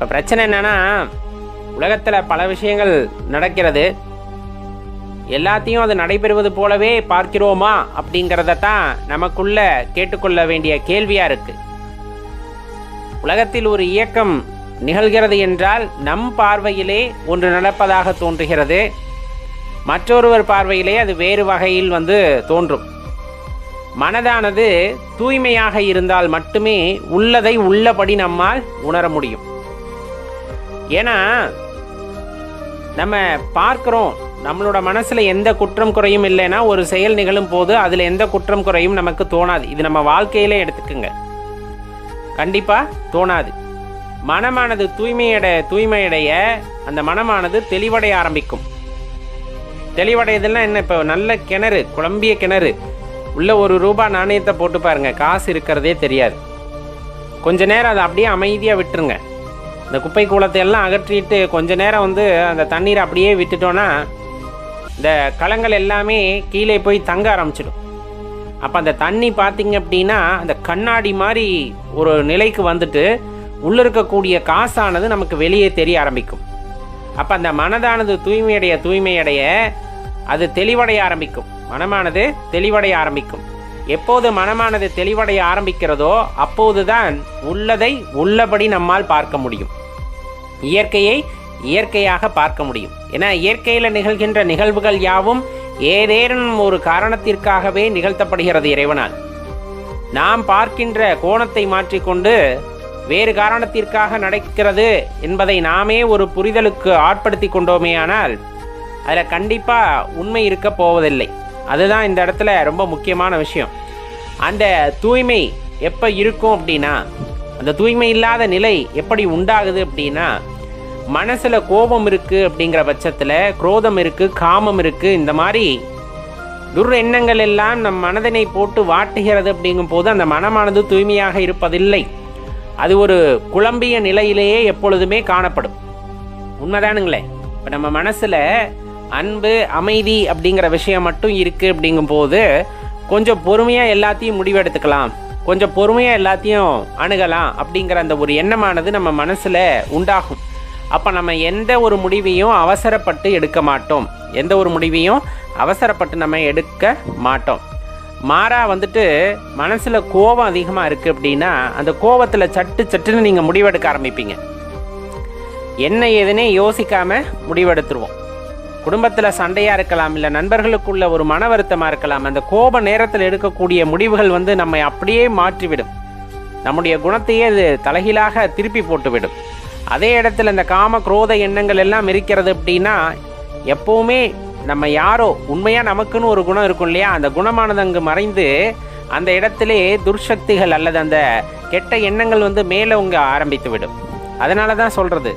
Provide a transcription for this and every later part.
இப்போ பிரச்சனை என்னன்னா உலகத்தில் பல விஷயங்கள் நடக்கிறது. எல்லாத்தையும் அது நடைபெறுவது போலவே பார்க்கிறோமா அப்படிங்கிறத தான் நமக்குள்ள கேட்டுக்கொள்ள வேண்டிய கேள்வியாக இருக்கு. உலகத்தில் ஒரு இயக்கம் நிகழ்கிறது என்றால் நம் பார்வையிலே ஒன்று நடப்பதாக தோன்றுகிறது. மற்றொருவர் பார்வையிலே அது வேறு வகையில் வந்து தோன்றும். மனதானது தூய்மையாக இருந்தால் மட்டுமே உள்ளதை உள்ளபடி நம்மால் உணர முடியும். ஏன்னா நம்ம பார்க்குறோம் நம்மளோட மனசில் எந்த குற்றம் குறையும் இல்லைன்னா ஒரு செயல் நிகழும் போது அதில் எந்த குற்றம் குறையும் நமக்கு தோணாது. இது நம்ம வாழ்க்கையிலே எடுத்துக்கோங்க. கண்டிப்பாக தோணாது. மனமானது தூய்மையட தூய்மையடைய அந்த மனமானது தெளிவடைய ஆரம்பிக்கும். தெளிவடையதுன்னா என்ன? இப்போ நல்ல கிணறு குழம்பிய கிணறு. உள்ள ஒரு ரூபா நாணயத்தை போட்டு பாருங்க. காசு இருக்கிறதே தெரியாது. கொஞ்ச நேரம் அதை அப்படியே அமைதியாக விட்டுருங்க. இந்த குப்பை கூலத்தை எல்லாம் அகற்றிட்டு கொஞ்ச நேரம் வந்து அந்த தண்ணீரை அப்படியே விட்டுட்டோன்னா இந்த களங்கள் எல்லாமே கீழே போய் தங்க ஆரம்பிச்சிடும். அப்போ அந்த தண்ணி பார்த்தீங்க அப்படின்னா அந்த கண்ணாடி மாதிரி ஒரு நிலைக்கு வந்துட்டு உள்ளே இருக்கக்கூடிய காசானது நமக்கு வெளியே தெரிய ஆரம்பிக்கும். அப்போ அந்த மனதானது தூய்மையடைய தூய்மையடைய அது தெளிவடைய ஆரம்பிக்கும். மனமானது தெளிவடைய ஆரம்பிக்கும். எப்போது மனமானது தெளிவடைய ஆரம்பிக்கிறதோ அப்போதுதான் உள்ளதை உள்ளபடி நம்மால் பார்க்க முடியும். இயற்கையை இயற்கையாக பார்க்க முடியும். ஏன்னா இயற்கையில் நிகழ்கின்ற நிகழ்வுகள் யாவும் ஏதேனும் ஒரு காரணத்திற்காகவே நிகழ்த்தப்படுகிறது இறைவனால். நாம் பார்க்கின்ற கோணத்தை மாற்றிக்கொண்டு வேறு காரணத்திற்காக நடக்கிறது என்பதை நாமே ஒரு புரிதலுக்கு ஆட்படுத்தி கொண்டோமே ஆனால் அதில் கண்டிப்பாக உண்மை இருக்க போவதில்லை. அதுதான் இந்த இடத்துல ரொம்ப முக்கியமான விஷயம். அந்த தூய்மை எப்போ இருக்கும் அப்படின்னா அந்த தூய்மை இல்லாத நிலை எப்படி உண்டாகுது அப்படின்னா மனசில் கோபம் இருக்குது அப்படிங்கிற பட்சத்தில் குரோதம் இருக்குது காமம் இருக்குது இந்த மாதிரி துர் எண்ணங்கள் எல்லாம் நம் மனதினை போட்டு வாட்டுகிறது அப்படிங்கும் போது அந்த மனமானது தூய்மையாக இருப்பதில்லை. அது ஒரு குழம்பிய நிலையிலேயே எப்பொழுதுமே காணப்படும். உண்மைதானுங்களே? இப்போ நம்ம மனசில் அன்பு அமைதி அப்படிங்கிற விஷயம் மட்டும் இருக்குது அப்படிங்கும்போது கொஞ்சம் பொறுமையாக எல்லாத்தையும் முடிவெடுத்துக்கலாம். கொஞ்சம் பொறுமையாக எல்லாத்தையும் அணுகலாம் அப்படிங்கிற அந்த ஒரு எண்ணமானது நம்ம மனசில் உண்டாகும். அப்போ நம்ம எந்த ஒரு முடிவையும் அவசரப்பட்டு எடுக்க மாட்டோம். எந்த ஒரு முடிவையும் அவசரப்பட்டு நம்ம எடுக்க மாட்டோம். மாறா வந்துட்டு மனசில் கோபம் அதிகமாக இருக்குது அப்படின்னா அந்த கோபத்தில் சட்டு சட்டுன்னு நீங்கள் முடிவெடுக்க ஆரம்பிப்பீங்க. என்ன ஏதுனே யோசிக்காமல் முடிவெடுத்துருவோம். குடும்பத்தில் சண்டையாக இருக்கலாம் இல்லை நண்பர்களுக்குள்ள ஒரு மன வருத்தமாக இருக்கலாம் அந்த கோப நேரத்தில் எடுக்கக்கூடிய முடிவுகள் வந்து நம்மை அப்படியே மாற்றிவிடும். நம்முடைய குணத்தையே அது தலைகீழாக திருப்பி போட்டுவிடும். அதே இடத்துல இந்த காம குரோத எண்ணங்கள் எல்லாம் இருக்கிறது அப்படின்னா எப்போவுமே நம்ம யாரோ உண்மையாக நமக்குன்னு ஒரு குணம் இருக்கும் இல்லையா? அந்த குணமானது அங்கு மறைந்து அந்த இடத்திலே துர்சக்திகள் அல்லது அந்த கெட்ட எண்ணங்கள் வந்து மேலே உங்க ஆரம்பித்து விடும். அதனால தான் சொல்கிறது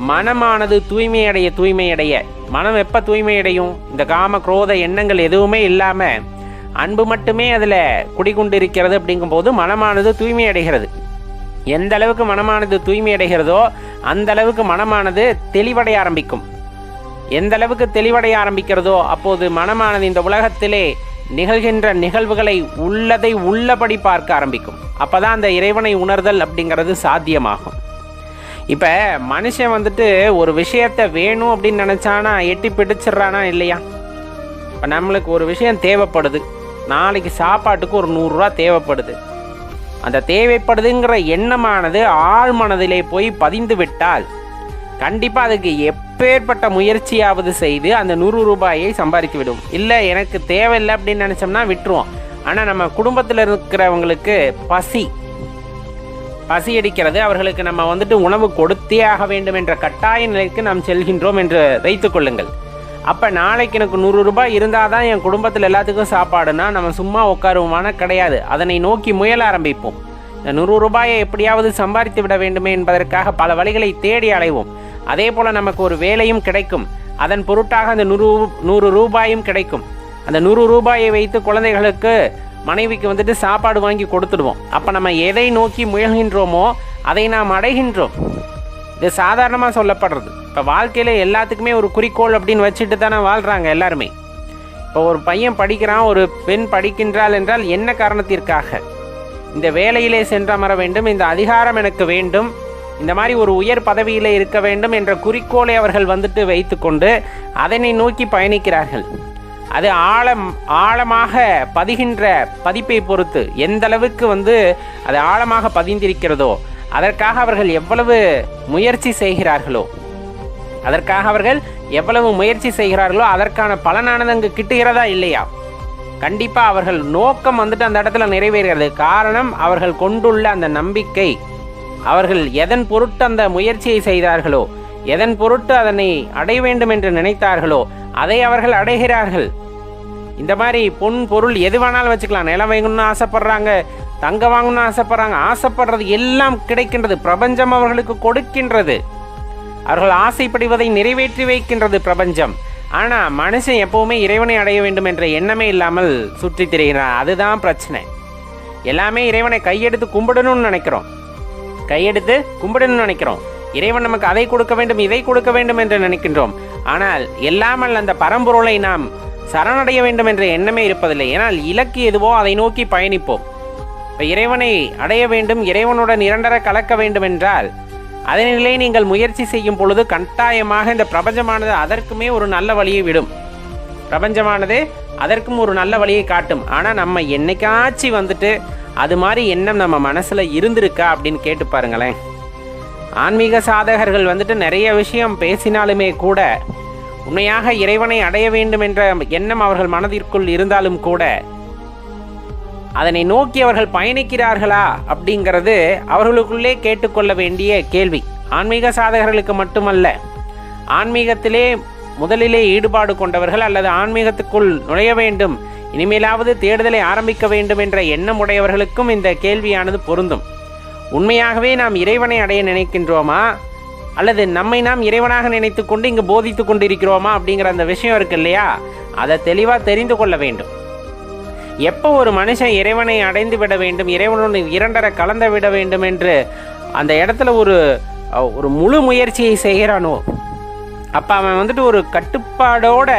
மனமானது தூய்மையடைய தூய்மையடைய. மனம் எப்போ தூய்மையடையும்? இந்த காம குரோத எண்ணங்கள் எதுவுமே இல்லாமல் அன்பு மட்டுமே அதில் குடிகொண்டிருக்கிறது அப்படிங்கும்போது மனமானது தூய்மையடைகிறது. எந்த அளவுக்கு மனமானது தூய்மையடைகிறதோ அந்த அளவுக்கு மனமானது தெளிவடைய ஆரம்பிக்கும். எந்த அளவுக்கு தெளிவடைய ஆரம்பிக்கிறதோ அப்போது மனமானது இந்த உலகத்திலே நிகழ்கின்ற நிகழ்வுகளை உள்ளதை உள்ளபடி பார்க்க ஆரம்பிக்கும். அப்பதான் அந்த இறைவனை உணர்தல் அப்படிங்கிறது சாத்தியமாகும். இப்போ மனுஷன் வந்துட்டு ஒரு விஷயத்த வேணும் அப்படின்னு நினச்சானா எட்டி பிடிச்சிடுறானா இல்லையா? இப்போ நம்மளுக்கு ஒரு விஷயம் தேவைப்படுது. நாளைக்கு சாப்பாட்டுக்கு ஒரு நூறுரூவா தேவைப்படுது. அந்த தேவைப்படுதுங்கிற எண்ணமானது ஆழ் மனதிலே போய் பதிந்து விட்டால் கண்டிப்பாக அதுக்கு எப்பேற்பட்ட முயற்சியாவது செய்து அந்த நூறு ரூபாயை சம்பாதிக்க விடும். இல்லை எனக்கு தேவையில்லை அப்படின்னு நினச்சோம்னா விட்டுருவோம். ஆனால் நம்ம குடும்பத்தில் இருக்கிறவங்களுக்கு பசி பசி அடிக்கிறது அவர்களுக்கு நம்ம வந்துட்டு உணவு கொடுத்தே ஆக வேண்டும் என்ற கட்டாய நிலைக்கு நாம் செல்கின்றோம் என்று வைத்துக் கொள்ளுங்கள். அப்போ நாளைக்கு எனக்கு நூறு ரூபாய் இருந்தால் தான் என் குடும்பத்தில் எல்லாத்துக்கும் சாப்பாடுனா நம்ம சும்மா உட்காருவோமான கிடையாது. அதனை நோக்கி முயல ஆரம்பிப்போம். இந்த நூறு ரூபாயை எப்படியாவது சம்பாதித்து விட வேண்டுமே என்பதற்காக பல வழிகளை தேடி அலைவோம். அதே போல் நமக்கு ஒரு வேலையும் கிடைக்கும். அதன் பொருட்டாக அந்த நூறு நூறு ரூபாயும் கிடைக்கும். அந்த நூறு ரூபாயை வைத்து குழந்தைகளுக்கு மனைவிக்கு வந்துட்டு சாப்பாடு வாங்கி கொடுத்துடுவோம். அப்போ நம்ம எதை நோக்கி முயல்கின்றோமோ அதை நாம் அடைகின்றோம். இது சாதாரணமாக சொல்லப்படுறது. இப்போ வாழ்க்கையில் எல்லாத்துக்குமே ஒரு குறிக்கோள் அப்படின்னு வச்சுட்டு தானே வாழ்கிறாங்க எல்லாருமே. இப்போ ஒரு பையன் படிக்கிறான் ஒரு பெண் படிக்கின்றாள் என்றால் என்ன காரணத்திற்காக? இந்த வேலையிலே சென்றமர வேண்டும் இந்த அதிகாரம் எனக்கு வேண்டும் இந்த மாதிரி ஒரு உயர் பதவியில் இருக்க வேண்டும் என்ற குறிக்கோளை அவர்கள் வந்துட்டு வைத்துக்கொண்டு அதனை நோக்கி பயணிக்கிறார்கள். அது ஆழம் ஆழமாக பதிகின்ற பதிப்பை பொறுத்து எந்த அளவுக்கு வந்து அது ஆழமாக பதிந்திருக்கிறதோ அதற்காக அவர்கள் எவ்வளவு முயற்சி செய்கிறார்களோ அதற்காக அவர்கள் எவ்வளவு முயற்சி செய்கிறார்களோ அதற்கான பலனானது அங்கு கிட்டுகிறதா இல்லையா? கண்டிப்பாக அவர்கள் நோக்கம் வந்துட்டு அந்த இடத்துல நிறைவேறுகிறது. காரணம் அவர்கள் கொண்டுள்ள அந்த நம்பிக்கை. அவர்கள் எதன் பொருட்டு அந்த முயற்சியை செய்தார்களோ எதன் பொருட்டு அதனை அடைய வேண்டும் என்று நினைத்தார்களோ அதை அவர்கள் அடைகிறார்கள். இந்த மாதிரி பொன் பொருள் எது வேணாலும் வச்சுக்கலாம். நிலம் வாங்கணும்னு ஆசைப்படுறாங்க தங்க வாங்கணும்னு ஆசைப்படுறாங்க ஆசைப்படுறது எல்லாம் கிடைக்கின்றது பிரபஞ்சம் அவர்களுக்கு கொடுக்கின்றது. அவர்கள் ஆசைப்படுவதை நிறைவேற்றி வைக்கின்றது பிரபஞ்சம். ஆனால் மனுஷன் எப்பவுமே இறைவனை அடைய வேண்டும் என்ற எண்ணமே இல்லாமல் சுற்றித் திரிகிறான். அதுதான் பிரச்சனை. எல்லாமே இறைவனை கையெடுத்து கும்பிடணும்னு நினைக்கிறோம். கையெடுத்து கும்பிடணும்னு நினைக்கிறோம். இறைவன் நமக்கு அதை கொடுக்க வேண்டும் இதை கொடுக்க வேண்டும் என்று நினைக்கின்றோம். ஆனால் எல்லாமல் அந்த பரம்பொருளை நாம் சரணடைய வேண்டும் என்ற எண்ணமே இருப்பதில்லை. ஏனால் இலக்கு எதுவோ அதை நோக்கி பயணிப்போம். இப்போ இறைவனை அடைய வேண்டும் இறைவனுடன் இரண்டர கலக்க வேண்டும் என்றால் அதனிலே நீங்கள் முயற்சி செய்யும் பொழுது கட்டாயமாக இந்த பிரபஞ்சமானது அதற்குமே ஒரு நல்ல வழியை விடும். பிரபஞ்சமானது அதற்கும் ஒரு நல்ல வழியை காட்டும். ஆனால் நம்ம என்னைக்காச்சும் வந்துட்டு அது மாதிரி எண்ணம் நம்ம மனசில் இருந்திருக்கா அப்படின்னு கேட்டு பாருங்களேன். ஆன்மீக சாதகர்கள் வந்துட்டு நிறைய விஷயம் பேசினாலுமே கூட உண்மையாக இறைவனை அடைய வேண்டும் என்ற எண்ணம் அவர்கள் மனதிற்குள் இருந்தாலும் கூட அதனை நோக்கி அவர்கள் பயணிக்கிறார்களா அப்படிங்கிறது அவர்களுக்குள்ளே கேட்டுக்கொள்ள வேண்டிய கேள்வி. ஆன்மீக சாதகர்களுக்கு மட்டுமல்ல ஆன்மீகத்திலே முதலிலே ஈடுபாடு கொண்டவர்கள் அல்லது ஆன்மீகத்துக்குள் நுழைய வேண்டும் இனிமேலாவது தேடுதலை ஆரம்பிக்க வேண்டும் என்ற எண்ணம் உடையவர்களுக்கும் இந்த கேள்வியானது பொருந்தும். உண்மையாகவே நாம் இறைவனை அடைய நினைக்கின்றோமா? அல்லது நம்மை நாம் இறைவனாக நினைத்து கொண்டு இங்கு போதித்து கொண்டிருக்கிறோமா அப்படிங்கிற அந்த விஷயம் இருக்கு இல்லையா? அதை தெளிவாக தெரிந்து கொள்ள வேண்டும். எப்போ ஒரு மனுஷன் இறைவனை அடைந்து விட வேண்டும் இறைவனோடு இரண்டரை கலந்து விட வேண்டும் என்று அந்த இடத்துல ஒரு ஒரு முழு முயற்சியை செய்கிறானோ? அப்போ அவன் வந்துட்டு ஒரு கட்டுப்பாடோட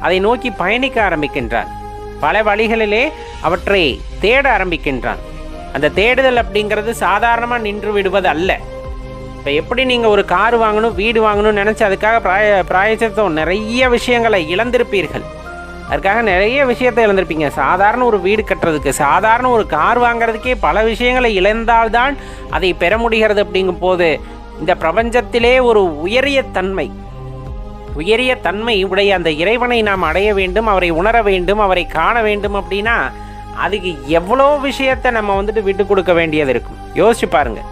அதை நோக்கி பயணிக்க ஆரம்பிக்கின்றான். பல வழிகளிலே அவற்றை தேட ஆரம்பிக்கின்றான். அந்த தேடுதல் அப்படிங்கிறது சாதாரணமாக நின்று விடுவது அல்ல. இப்போ எப்படி நீங்கள் ஒரு கார் வாங்கணும் வீடு வாங்கணும்னு நினச்சி அதுக்காக பிராய பிராயச்சித்தம் நிறைய விஷயங்களை இழந்திருப்பீர்கள். அதுக்காக நிறைய விஷயத்தை இழந்திருப்பீங்க. சாதாரண ஒரு வீடு கட்டுறதுக்கு சாதாரண ஒரு கார் வாங்குறதுக்கே பல விஷயங்களை இழந்தால்தான் அதை பெற முடிகிறது அப்படிங்கும் போது இந்த பிரபஞ்சத்திலே ஒரு உயரிய தன்மை உயரிய தன்மை உடைய அந்த இறைவனை நாம் அடைய வேண்டும் அவரை உணர வேண்டும் அவரை காண வேண்டும் அப்படின்னா அதுக்கு எவ்வளோ விஷயத்தை நம்ம வந்துட்டு விட்டு கொடுக்க வேண்டியது இருக்கும். யோசிச்சு பாருங்கள்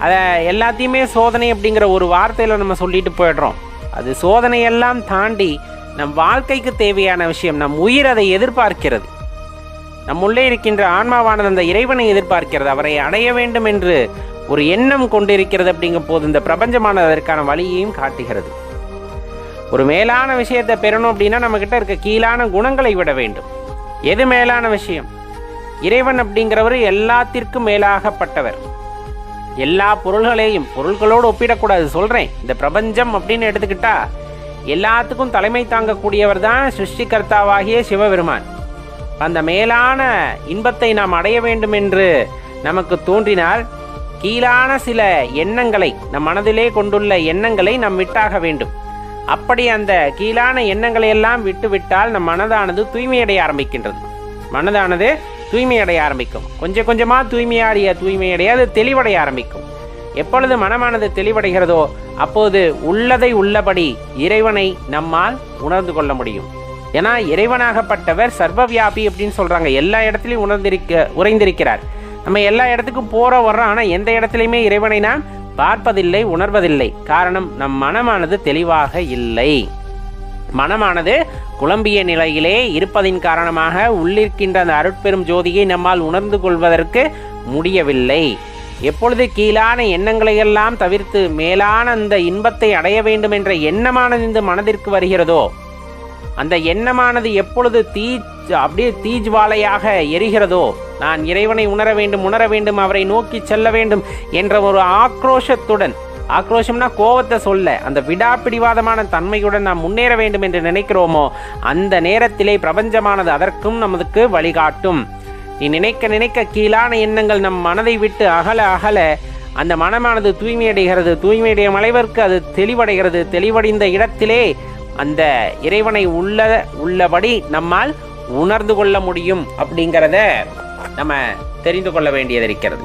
அதை எல்லாத்தையுமே சோதனை அப்படிங்கிற ஒரு வார்த்தையில் நம்ம சொல்லிட்டு போயிடுறோம். அது சோதனையெல்லாம் தாண்டி நம் வாழ்க்கைக்கு தேவையான விஷயம் நம் உயிர் அதை எதிர்பார்க்கிறது. நம்முள்ளே இருக்கின்ற ஆன்மாவானது அந்த இறைவனை எதிர்பார்க்கிறது. அவரை அடைய வேண்டும் என்று ஒரு எண்ணம் கொண்டிருக்கிறது அப்படிங்கும் போது இந்த பிரபஞ்சமானது அதற்கான வழியையும் காட்டுகிறது. ஒரு மேலான விஷயத்தை பெறணும் அப்படின்னா நம்மக்கிட்ட இருக்க கீழான குணங்களை விட வேண்டும். எது மேலான விஷயம்? இறைவன் அப்படிங்கிறவர் எல்லாத்திற்கும் மேலாகப்பட்டவர். எல்லா பொருள்களையும் பொருள்களோடு ஒப்பிடக்கூடாது சொல்கிறேன் இந்த பிரபஞ்சம் அப்படின்னு எடுத்துக்கிட்டா எல்லாத்துக்கும் தலைமை தாங்கக்கூடியவர் தான் சிருஷ்டிகர்த்தாவாகிய சிவபெருமான். அந்த மேலான இன்பத்தை நாம் அடைய வேண்டும் என்று நமக்கு தோன்றினால் கீழான சில எண்ணங்களை நம் மனதிலே கொண்டுள்ள எண்ணங்களை நாம் விட்டாக வேண்டும். அப்படி அந்த கீழான எண்ணங்களை எல்லாம் விட்டுவிட்டால் நம் மனதானது தூய்மையடைய ஆரம்பிக்கின்றது. மனதானது தூய்மையடைய ஆரம்பிக்கும். கொஞ்சம் கொஞ்சமாக தூய்மையாடிய தூய்மையடைய அது தெளிவடைய ஆரம்பிக்கும். எப்பொழுது மனமானது தெளிவடைகிறதோ அப்போது உள்ளதை உள்ளபடி இறைவனை நம்மால் உணர்ந்து கொள்ள முடியும். ஏன்னா இறைவனாகப்பட்டவர் சர்வவியாபி அப்படின்னு சொல்கிறாங்க எல்லா இடத்துலையும் உணர்ந்திருக்க உறைந்திருக்கிறார். நம்ம எல்லா இடத்துக்கும் போற வர்றோம் ஆனால் எந்த இடத்துலையுமே இறைவனை நாம் பார்ப்பதில்லை உணர்வதில்லை. காரணம் நம் மனமானது தெளிவாக இல்லை. மனமானது குழம்பிய நிலையிலே இருப்பதின் காரணமாக உள்ளிருக்கின்ற அந்த அருட்பெரும் ஜோதியை நம்மால் உணர்ந்து கொள்வதற்கு முடியவில்லை. எப்பொழுது கீழான எண்ணங்களை எல்லாம் தவிர்த்து மேலான அந்த இன்பத்தை அடைய வேண்டும் என்ற எண்ணமானது இந்த மனதிற்கு வருகிறதோ? அந்த எண்ணமானது எப்பொழுது தீ அப்படியே தீஜ்வாலையாக எரிகிறதோ? நான் இறைவனை உணர வேண்டும் உணர வேண்டும் அவரை நோக்கி செல்ல வேண்டும் என்ற ஒரு ஆக்ரோஷத்துடன் ஆக்ரோஷம்னா கோவத்தை சொல்ல அந்த விடாப்பிடிவாதமான தன்மையுடன் நாம் முன்னேற வேண்டும் என்று நினைக்கிறோமோ அந்த நேரத்திலே பிரபஞ்சமானது அதற்கும் நமக்கு வழிகாட்டும். நீ நினைக்க நினைக்க கீழான எண்ணங்கள் நம் மனதை விட்டு அகல அகல அந்த மனமானது தூய்மையடைகிறது தூய்மையுடைய மலைவர்க்கு அது தெளிவடைகிறது தெளிவடைந்த இடத்திலே அந்த இறைவனை உள்ள உள்ளபடி நம்மால் உணர்ந்து கொள்ள முடியும் அப்படிங்கிறத நம்ம தெரிந்து கொள்ள வேண்டியது இருக்கிறது.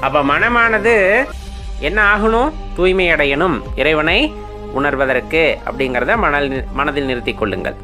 அப்போ மனமானது என்ன ஆகணும்? தூய்மை அடையணும் இறைவனை உணர்வதற்கு அப்படிங்கிறத மனல் மனதில் நிறுத்திக் கொள்ளுங்கள்.